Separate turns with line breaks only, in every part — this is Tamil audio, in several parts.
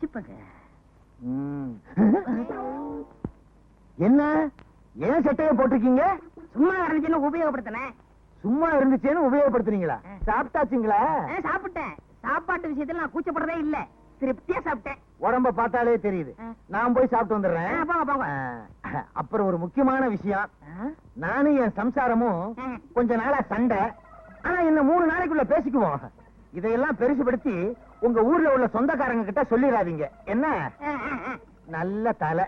வச்சுப்பங்க.
என்ன? ஏன் சட்டையை போட்டிருக்கீங்க?
சும்மா இருந்துச்சுன்னு உபயோகப்படுத்தினேன்.
சும்மா இருந்துச்சேன்னு உபயோகப்படுத்துறீங்களா சாப்பிட்டாச்சுங்களா?
சாப்பிட்டேன். சாப்பாட்டு விஷயத்துல நான் கூச்சப்படுறதே இல்ல. திருப்தியா சாப்பிட்டேன்.
உடம்ப பார்த்தாலே தெரியுது. நான் போய் சாப்பிட்டு வந்துடுறேன். அப்புறம் ஒரு முக்கியமான விஷயம்? நானும் என் சம்சாரமும். கொஞ்ச நாளா சண்டை. ஆனா இன்னும் மூணு நாளைக்குள்ள பேசிக்குவோம். இதையெல்லாம் பெருசுபடுத்தி உங்க ஊர்ல உள்ள சொந்தக்காரங்க கிட்ட சொல்லிடாதீங்க என்ன. நல்ல தலை.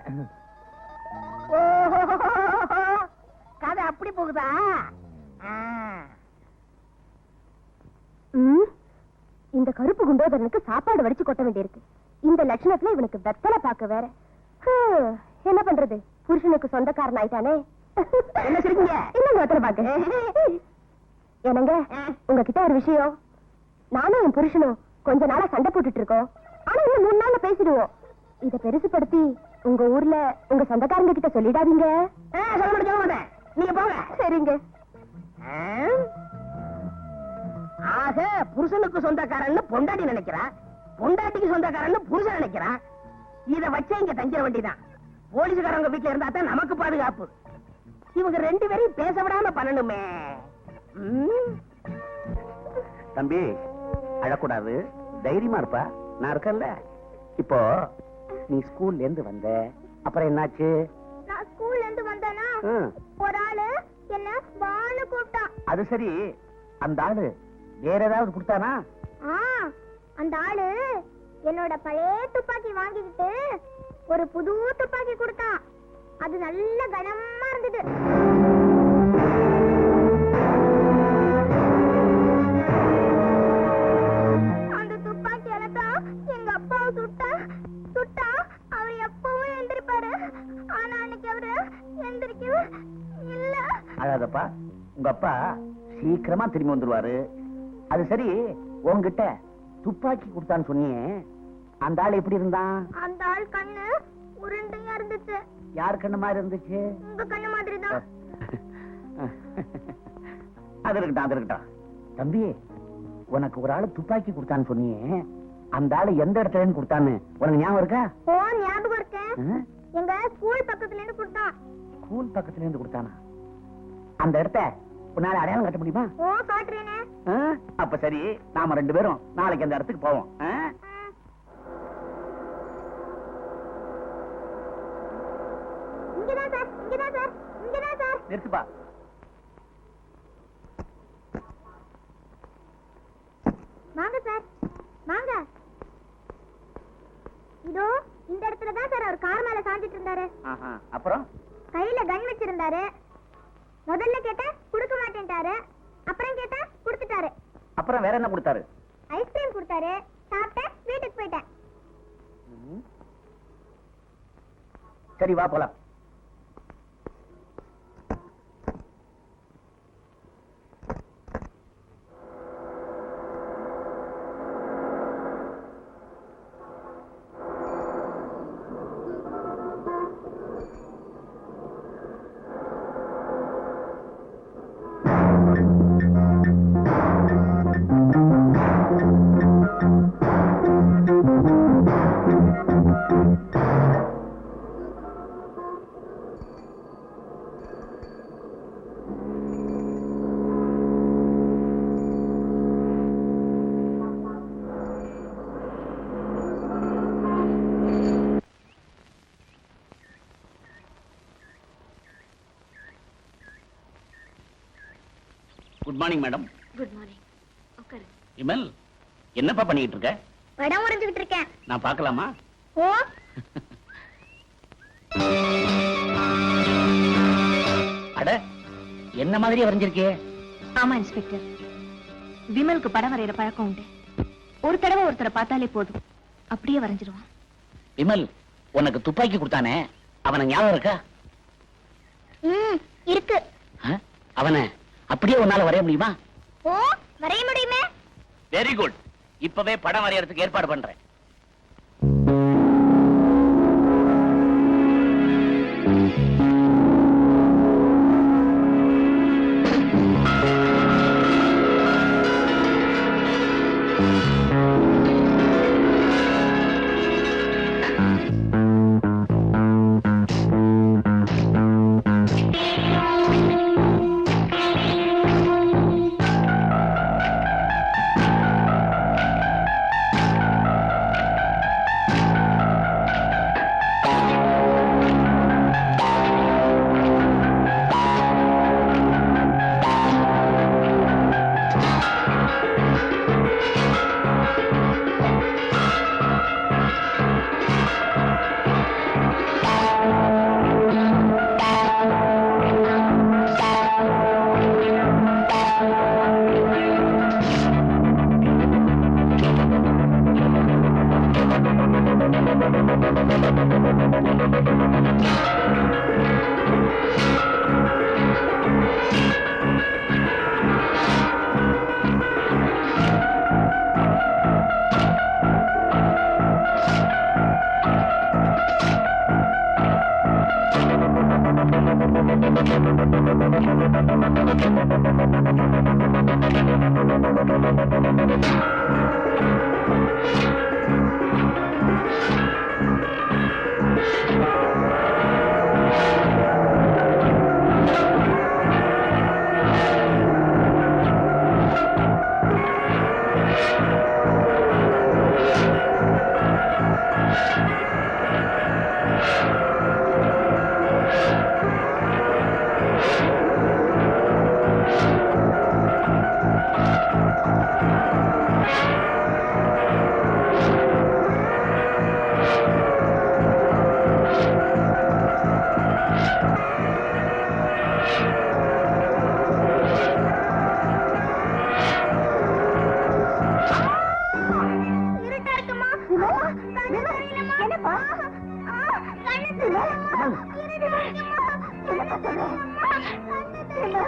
கதை அப்படி போகுதா?
இந்த கருப்பு குண்டோதரனுக்கு சாப்பாடு வடிச்சு கொட்ட வேண்டியிருக்கு. இந்த லட்சணத்துல இவனுக்கு வெத்தலை பாக்க வேற. என்ன பண்றது? புருஷனுக்கு சொந்தக்காரன் ஆயிட்டானே.
என்ன சிரிக்கீங்க?
இல்லங்க வெத்தலை பாக்க? என்னங்க உங்ககிட்ட ஒரு விஷயம். நானும் என் புருஷனும் கொஞ்ச நாளா சண்டை போட்டுட்டு இருக்கோம் ஆனா இன்னும் மூணு நாள்ல பேசிடுவோம். இத பெருசுபடுத்தி உங்க ஊர்ல உங்க சொந்தக்காரங்க கிட்ட சொல்லிடாதீங்க.
ஆ, சொல்ல மாட்டேன் சொல்ல மாட்டேன். நீங்க போங்க.
சரிங்க?
ஆக புருஷனுக்கு சொந்தக்காரன்னு பொண்டாட்டி நினைக்கிறா? பொண்டாட்டிக்கு சொந்தக்காரன்னு புருஷன் நினைக்கிறா? இத வச்சே இங்க தங்கிட வேண்டியதான் போலீஸ்காரங்க வீட்டுல இருந்தா தான் நமக்கு பாதுகாப்பு. இவங்க ரெண்டு பேரையும் பேச விடாம பண்ணணுமே?
தம்பி அழக்கூடாது. தைரியமா இருப்பா. நான் இருக்கேன்ல. இப்போ நீ ஸ்கூல்ல இருந்து வந்த அப்புறம் என்னாச்சு?
நான் ஸ்கூல்ல இருந்து வந்தேனா ஒரு ஆளு என்ன வான்னு கூப்பிட்டான்.
அது சரி. அந்த ஆளு வேற ஏதாவது கொடுத்தானா?
ஆ அந்த ஆளு என்னோட பழைய துப்பாக்கி வாங்கிக்கிட்டு ஒரு புது துப்பாக்கி கொடுத்தான். அது நல்ல கனமா இருந்தது.
சீக்கிரமா திரும்பி வந்துருவாரு. அது சரி உன்கிட்ட துப்பாக்கி கொடுத்தான்னு சொன்னியே. அந்த ஆள் எப்படி இருந்தான்?
அந்த ஆள் கண்ணு உருண்டையா இருந்துச்சு.
யார் கண்ணு மாதிரி இருந்துச்சு?
உங்க கண்ணு மாதிரி தான்
அது இருக்கட்டும் அது இருக்கட்டும். தம்பி உனக்கு ஒரு ஆளு துப்பாக்கி கொடுத்தான்னு சொன்னியே. அந்த ஆளு எந்த இடத்துல கொடுத்தான்னு உனக்கு ஞாபகம் இருக்கா?
ஓ ஞாபகம் இருக்கேன்? எங்க ஸ்கூல் பக்கத்துல இருந்து கொடுத்தான்.
ஸ்கூல் பக்கத்துல இருந்து கொடுத்தானா? அந்த இடத்த உன்னால அடையாளம் கட்ட முடியுமா?
ஓ காட்டுறேனே?
அப்ப சரி நாம ரெண்டு பேரும் நாளைக்கு அந்த இடத்துக்கு போவோம். நிறுத்துப்பா.
வாங்க சார் வாங்க. இதோ இந்த இடத்துல தான் சார் அவர் கார் மேல சாஞ்சிட்டு இருந்தாரு.
ஆஹா. அப்புறம்?
கையில கன் வச்சிருந்தாரு. முதல்ல கேட்டா மாட்டேன்ட்டாரு அப்புறம் கேட்டா கொடுத்துட்டாரு.
அப்புறம் வேற என்ன கொடுத்தாரு?
ஐஸ்கிரீம் கொடுத்தாரு. சாப்பிட்டேன் வீட்டுக்கு போயிட்டேன்.
சரி வா போலாம். Good morning madam
good morning
Vimal என்னப்பா பண்ணிட்டு இருக்க?
படம் வரைஞ்சுக்கிட்டு இருக்கேன்.
நான் பார்க்கலாமா?
ஓ
அட என்ன மாதிரியே வரைஞ்சிருக்கே
ஆமா இன்ஸ்பெக்டர். விமலுக்கு படம் வரைகிற பழக்கம் உண்டு. ஒரு தடவை ஒருத்தரை பார்த்தாலே போதும். அப்படியே வரைஞ்சிருவான்.
விமல் உனக்கு துப்பாக்கி கொடுத்தானே? அவனை ஞாபகம் இருக்கா?
ம் இருக்கு?
அவனை அப்படியே உன்னால வரைய முடியுமா?
ஓ வரைய முடியுமே?
வெரி குட் இப்பவே படம் வரையறதுக்கு ஏற்பாடு பண்றேன்.
இருட்டா இருக்குமா இருட்டா இருக்குமா? என்னப்பா? கண்ணு தெரியல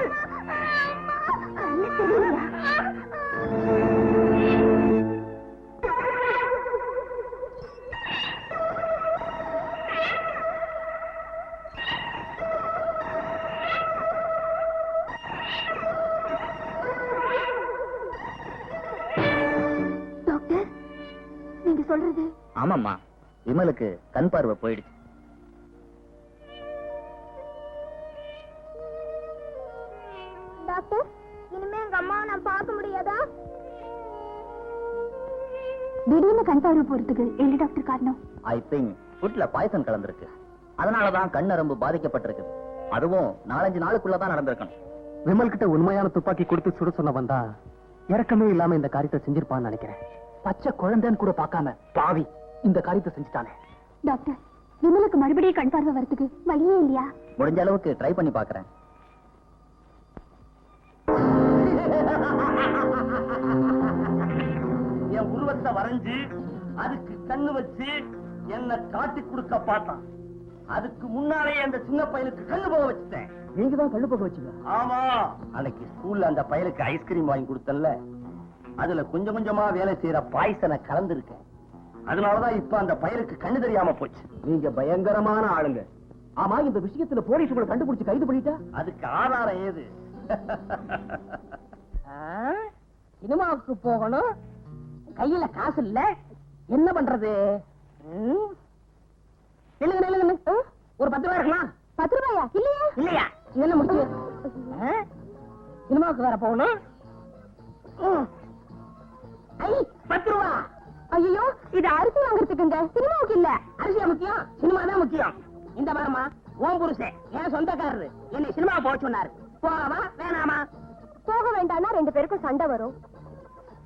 நீங்க சொல்றது?
ஆமாம்மா. விமலுக்கு கண் பார்வை போயிடுச்சு.
டாக்டர் இனிமே எங்க அம்மாவை நான் பார்க்க முடியாதா? திடீர்னு கண் பார்வை போறதுக்கு என்ன டாக்டர் காரணம்?
ஐ திங்க் ஃபுட்ல பாய்சன் கலந்திருக்கு. அதனாலதான் கண் நரம்பு பாதிக்கப்பட்டிருக்கு அதுவும் நாலஞ்சு நாளுக்குள்ளதான் நடந்திருக்கணும்.
விமல் கிட்ட உண்மையான துப்பாக்கி கொடுத்து சுட சொன்ன வந்தா இறக்கமே இல்லாம இந்த காரியத்தை செஞ்சிருப்பான்னு நினைக்கிறேன். பச்சை குழந்தைன்னு கூட பார்க்காம பாவி இந்த காரியத்தை செஞ்சுட்டானே.
டாக்டர் விமலுக்கு மறுபடியும் கண் பார்வை வரதுக்கு வழியே இல்லையா?
முடிஞ்ச அளவுக்கு ட்ரை பண்ணி பாக்குறேன்
என் உருவத்தை வரைஞ்சு அதுக்கு கண்ணு வச்சு என்ன காட்டி கொடுக்க பார்த்தான். அதுக்கு முன்னாலே அந்த சின்ன பையனுக்கு கண்ணு போக வச்சுட்டேன்.
நீங்க தான் கண்ணு போக வச்சீங்க.
ஆமா. அன்னைக்கு ஸ்கூல்ல அந்த பையனுக்கு ஐஸ்கிரீம் வாங்கி கொடுத்தேன்ல. அதுல கொஞ்சம் கொஞ்சமா வேலை செய்யற பாய்சனை கலந்துருக்கேன். அதனாலதான் இப்ப அந்த பையனுக்கு கண்ணு தெரியாம போச்சு.
நீங்க பயங்கரமான ஆளுங்க. ஆமா இந்த விஷயத்துல போலீஸ் உங்களை கண்டுபிடிச்சு கைது பண்ணிட்டா?
அதுக்கு ஆதாரம் ஏது?
சினிமாவுக்கு போகணும். கையில காசு இல்ல. என்ன பண்றது? நில்லுங்க நில்லுங்க. ஒரு பத்து ரூபாய் இருக்கலாம்.
பத்து ரூபாயா? இல்லையா?
இல்லையா? இது என்ன முக்கியம் ஆ? சினிமாவுக்கு வேற போகணும். பத்து ரூபா.
ஐயோ இது அரிசி வாங்குறதுக்குங்க சினிமாவுக்கு இல்ல.
அரிசியா முக்கியம்? சினிமா தான் முக்கியம். இந்த வாரமா ஓம் புருஷன் என் சொந்தக்காரரு. என்னை சினிமா போக சொன்னாரு. போகவா வேணாமா?
போக வேண்டாம்னா ரெண்டு பேருக்கும் சண்டை வரும்.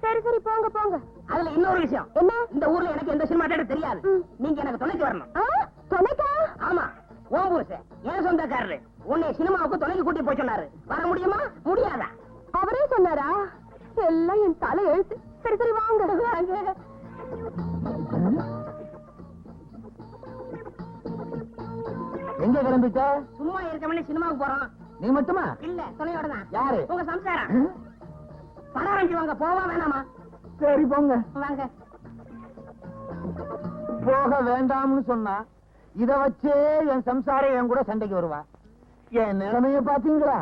சரி சரி போங்க போங்க.
அதுல இன்னொரு விஷயம்.
என்ன?
இந்த ஊர்ல எனக்கு எந்த சினிமா தேட்டர் தெரியாது. நீங்க எனக்கு துணைக்கு வரணும்.
துணைக்கா?
ஆமா ஓம் புருஷன் என் சொந்தக்காரரு. உன்னை சினிமாவுக்கு துணைக்கு கூட்டி போய் சொன்னாரு. வர முடியுமா? முடியாதா?
அவரே சொன்னாரா? எல்லாம் என் தலை எழுத்து சரி வாங்க வாங்க
எங்க கிளம்பிட்ட?
சும்மா இருக்கவனே சினிமாவுக்கு போறோம்
நீ மட்டுமா?
இல்ல துணையோட தான்
யாரு?
உங்க சம்சாரம். படம் ஆரம்பிச்சு வாங்க போவா வேணாமா?
சரி போங்க.
வாங்க.
போக வேண்டாம்னு சொன்னா இத வச்சே என் சம்சாரம் என் கூட சண்டைக்கு வருவா. என் நிலைமைய பாத்தீங்களா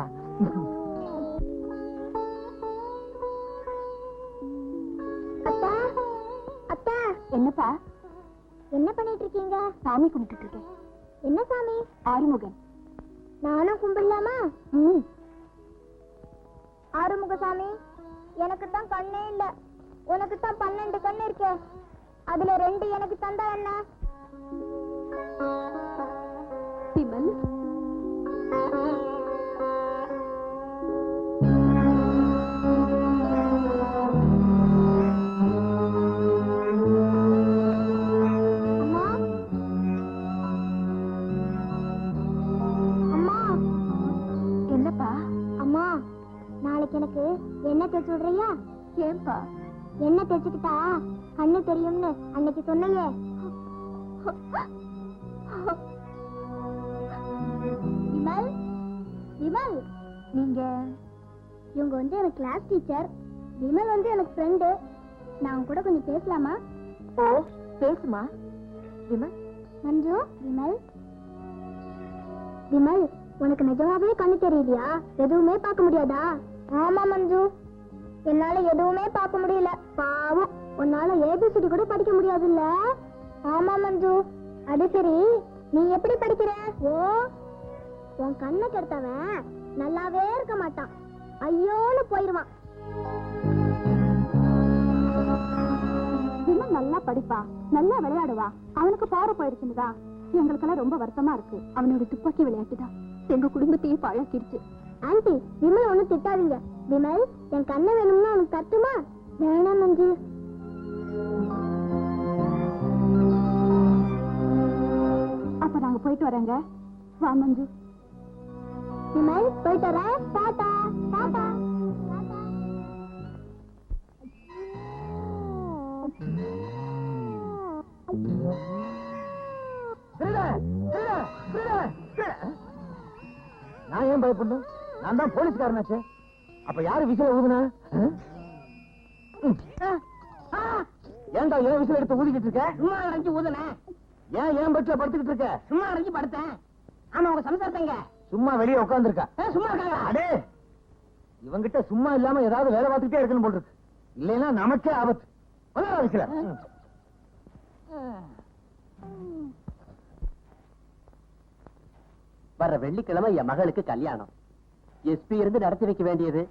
அத்தா
என்ன பண்ணிட்டு இருக்கீங்க சாமி கும்பிட்டுட்டு இருக்கேன் என்ன சாமி? ஆறுமுகன். நானும் கும்பிடலாமா? ம். ஆறுமுக சாமி எனக்கு தான் கண்ணே இல்ல. உனக்கு தான் பன்னெண்டு கண்ணு இருக்கே. அதுல ரெண்டு எனக்கு தந்தா என்ன? எண்ணெய் தேய்ச்சி விடுறியா ஏன்பா எண்ணெய் தேய்ச்சிக்கிட்டா கண்ணு தெரியும்னு அன்னைக்கு சொன்னையே. விமல் விமல் நீங்க? இவங்க வந்து எனக்கு கிளாஸ் டீச்சர் விமல் வந்து எனக்கு ஃப்ரெண்டு நான் கூட கொஞ்சம் பேசலாமா? ஓ பேசுமா? விமல் மஞ்சு விமல் விமல் உனக்கு நிஜமாவே கண்ணு தெரியலையா எதுவுமே பார்க்க முடியாதா? ஆமா மஞ்சு. எதுவுமே பார்க்க முடியல. பாவம் உன்னால ஏபிசிடி கூட படிக்க முடியாதுல்ல? ஆமா மஞ்சு. அது சரி. நீ எப்படி படிக்கிற? ஓ உன் கண்ணை கெடுத்தவன் நல்லாவே இருக்க மாட்டான். ஐயோன்னு போயிருவான். விமல் நல்லா படிப்பா? நல்லா விளையாடுவா? அவனுக்கு பாரு போயிடுச்சுன்னுதா எங்களுக்கெல்லாம் ரொம்ப வருத்தமா இருக்கு. அவனோட துப்பாக்கி விளையாட்டுதான். எங்க குடும்பத்தையும் பழக்கிடுச்சு. ஆண்டி விமல் ஒண்ணு திட்டாதீங்க. விமல் என் கண்ணை வேணும்னா உனக்கு தட்டுமா? வேணாம் மஞ்சு. அப்ப நாங்க போயிட்டு வரேங்க. வா மஞ்சு. விமல் போயிட்டு வரேன் டாடா டாடா.
நான் ஏன் பயப்படணும்? நான் தான் போலீஸ்காரனாச்சே. அப்ப யாரு விசில ஊதுனா? ஏன்டா ஏன் விசில் எடுத்து ஊதிக்கிட்டு இருக்க?
சும்மா அரைஞ்சு ஊதுனேன்
ஏன் ஏன் பெட்ல படுத்துக்கிட்டு இருக்க?
சும்மா அரைஞ்சு படுத்தேன். ஆமா உங்க சம்சாரத்தைங்க.
சும்மா வெளியே உட்காந்துருக்க
சும்மா இருக்காங்க.
அடே! இவங்கிட்ட சும்மா இல்லாம ஏதாவது வேலை பார்த்துக்கிட்டே இருக்கணும் போல் இருக்கு. இல்லைன்னா நமக்கே ஆபத்து. விசில? வர்ற வெள்ளிக்கிழமை என் மகளுக்கு கல்யாணம். எஸ்பி இருந்து நடத்தி வைக்க வேண்டியது.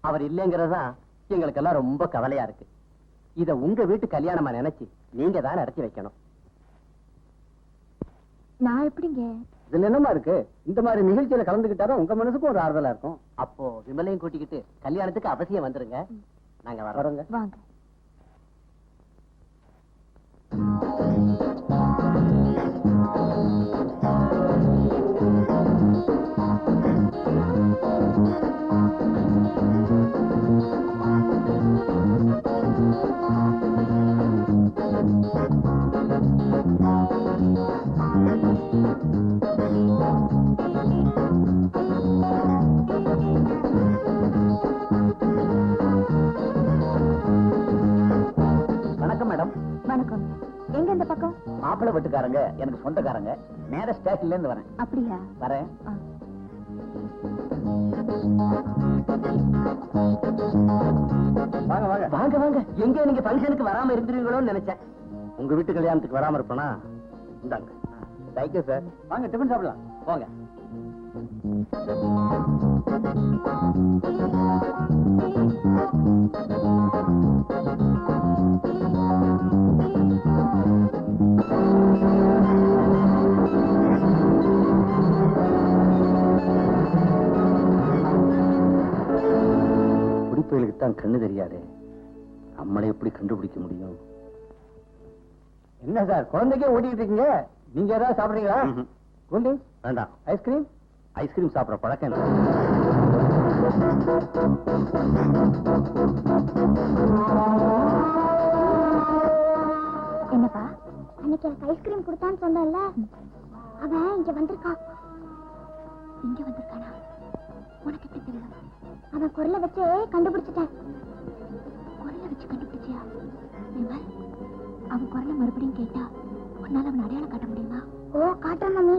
அவர் இல்லைங்கிறதா எங்களுக்கெல்லாம் ரொம்ப கவலையா இருக்கு. இத உங்க வீட்டு கல்யாணமா நினைச்சு நீங்க தான் நடத்தி வைக்கணும்.
நான் எப்படிங்க?
இதுல என்னமா இருக்கு? இந்த மாதிரி நிகழ்ச்சியில கலந்துகிட்டாதான் உங்க மனசுக்கும் ஒரு ஆறுதலா இருக்கும். அப்போ விமலையும் கூட்டிக்கிட்டு கல்யாணத்துக்கு அவசியம் வந்துருங்க. நாங்க வரோங்க
வாங்க. எங்க இந்த பக்கம்?
மாப்பிள்ளை வீட்டுக்காரங்க எனக்கு சொந்தக்காரங்க. நேர ஸ்டேஷன்ல இருந்து வரேன்.
அப்படியா?
வரேன்.
வாங்க வாங்க. வாங்க வாங்க. எங்க நீங்க ஃபங்க்ஷனுக்கு வராம இருந்துருவீங்களோன்னு நினைச்சேன். உங்க வீட்டு கல்யாணத்துக்கு வராம இருப்பனா? இந்தாங்க. தேங்க்யூ சார் வாங்க டிஃபன் சாப்பிடலாம். போங்க. குடிப்பயலுக்கு தான் கண்ணு தெரியாதே. நம்மளை எப்படி கண்டுபிடிக்க முடியும்? என்ன சார் குழந்தைக்கே ஓட்டிட்டு இருக்கீங்க? நீங்க ஏதாவது சாப்பிடுறீங்களா? கூல்ட்ரிங்க்ஸ் வேண்டாம். ஐஸ்கிரீம்? ஐஸ்கிரீம் சாப்பிடுற பழக்கம்.
என்னப்பா? அன்னைக்கு எனக்கு ஐஸ்கிரீம் கொடுத்தான்னு சொன்னேன்ல. அவன் இங்க வந்திருக்கான். இங்க வந்திருக்கானா? அவன் குரல வச்சு கண்டுபிடிச்சிட்டேன். குரல வச்சு கண்டுபிடிச்சியா? விமல் அவன் குரல மறுபடியும் கேட்டா உன்னால அவன் அடையாளம் காட்ட முடியுமா? ஓ காட்டுறேன் மம்மி